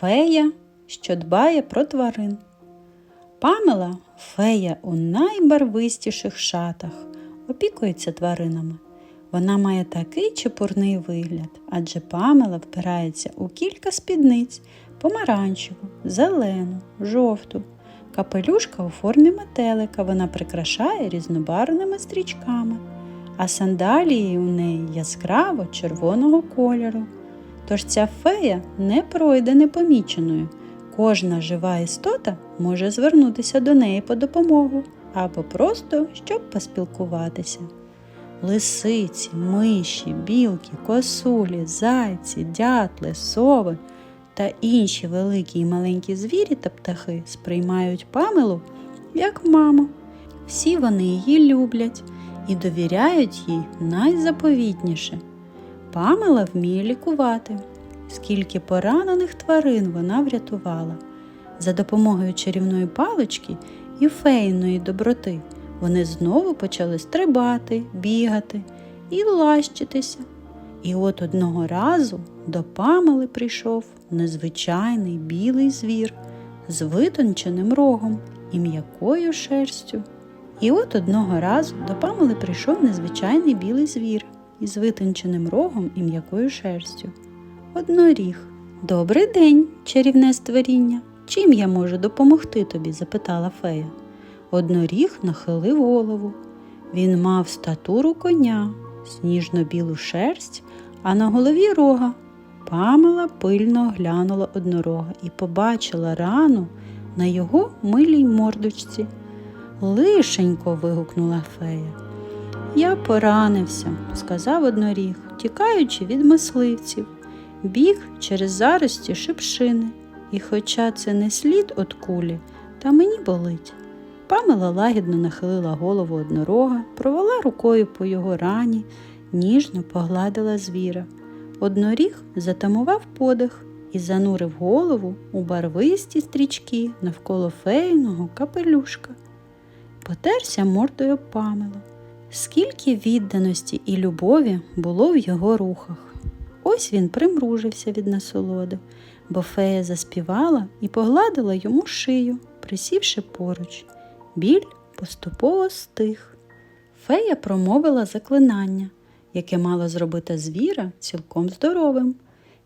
Фея, що дбає про тварин. Памела фея у найбарвистіших шатах, опікується тваринами. Вона має такий чепурний вигляд, адже Памела впирається у кілька спідниць помаранчеву, зелену, жовту. Капелюшка у формі метелика вона прикрашає різнобарвними стрічками, а сандалії у неї яскраво червоного кольору. Тож ця фея не пройде непоміченою. Кожна жива істота може звернутися до неї по допомогу або просто щоб поспілкуватися. Лисиці, миші, білки, косулі, зайці, дятли, сови та інші великі і маленькі звірі та птахи сприймають памелу як маму. Всі вони її люблять і довіряють їй найзаповітніше. Памела вміє лікувати, скільки поранених тварин вона врятувала. За допомогою чарівної палички і фейної доброти вони знову почали стрибати, бігати і лащитися. І от одного разу до Памели прийшов незвичайний білий звір з витонченим рогом і м'якою шерстю. І от одного разу до Памели прийшов незвичайний білий звір із витонченим рогом і м'якою шерстю. Одноріг. Добрий день, чарівне створіння. Чим я можу допомогти тобі? запитала фея. Одноріг нахилив голову. Він мав статуру коня, сніжно-білу шерсть, а на голові рога. Памела пильно оглянула однорога і побачила рану на його милій мордочці. Лишенько. вигукнула фея. Я поранився, сказав одноріг, тікаючи від мисливців, біг через зарості шипшини, і хоча це не слід от кулі, та мені болить. Памела лагідно нахилила голову однорога, провела рукою по його рані, ніжно погладила звіра. Одноріг затамував подих і занурив голову у барвисті стрічки навколо фейного капелюшка. Потерся мордою об Памелу. Скільки відданості і любові було в його рухах. Ось він примружився від насолоди, бо фея заспівала і погладила йому шию, присівши поруч. Біль поступово стих. Фея промовила заклинання, яке мало зробити звіра цілком здоровим.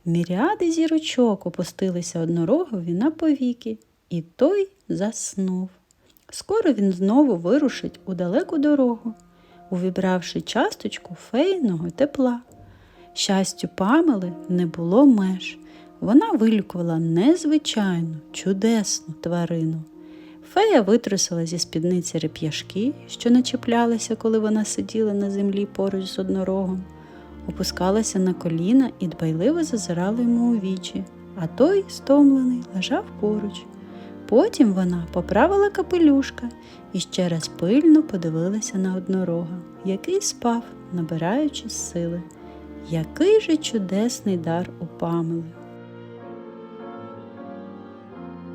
Міряди зірочок опустилися однорогові на повіки, і той заснув. Скоро він знову вирушить у далеку дорогу, увібравши часточку фейного тепла. Щастю Памели не було меж. Вона вилікувала незвичайну, чудесну тварину. Фея витрусила зі спідниці реп'яшки, що начіплялися, коли вона сиділа на землі поруч з однорогом, опускалася на коліна і дбайливо зазирала йому у вічі, а той, стомлений, лежав поруч. Потім вона поправила капелюшка і ще раз пильно подивилася на однорога, який спав, набираючись сили. Який же чудесний дар у Памели!